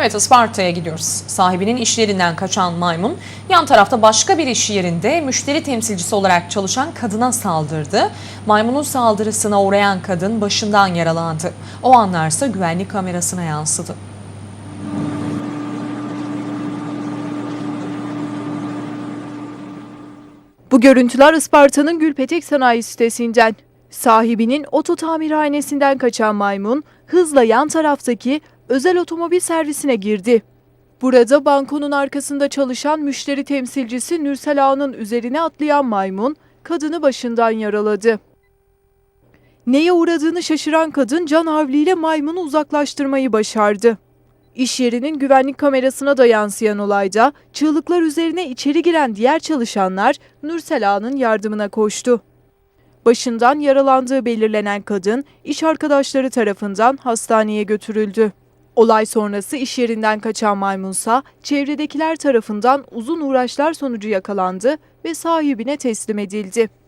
Evet Isparta'ya gidiyoruz. Sahibinin iş yerinden kaçan maymun yan tarafta başka bir iş yerinde müşteri temsilcisi olarak çalışan kadına saldırdı. Maymunun saldırısına uğrayan kadın başından yaralandı. O anlarsa güvenlik kamerasına yansıdı. Bu görüntüler Isparta'nın Gülpetek Sanayi sitesinden. Sahibinin oto tamirhanesinden kaçan maymun hızla yan taraftaki özel otomobil servisine girdi. Burada bankonun arkasında çalışan müşteri temsilcisi Mürsel Ağa'nın üzerine atlayan maymun kadını başından yaraladı. Neye uğradığını şaşıran kadın can havliyle maymunu uzaklaştırmayı başardı. İş yerinin güvenlik kamerasına da yansıyan olayda çığlıklar üzerine içeri giren diğer çalışanlar Nursel Ağa'nın yardımına koştu. Başından yaralandığı belirlenen kadın iş arkadaşları tarafından hastaneye götürüldü. Olay sonrası iş yerinden kaçan maymunsa çevredekiler tarafından uzun uğraşlar sonucu yakalandı ve sahibine teslim edildi.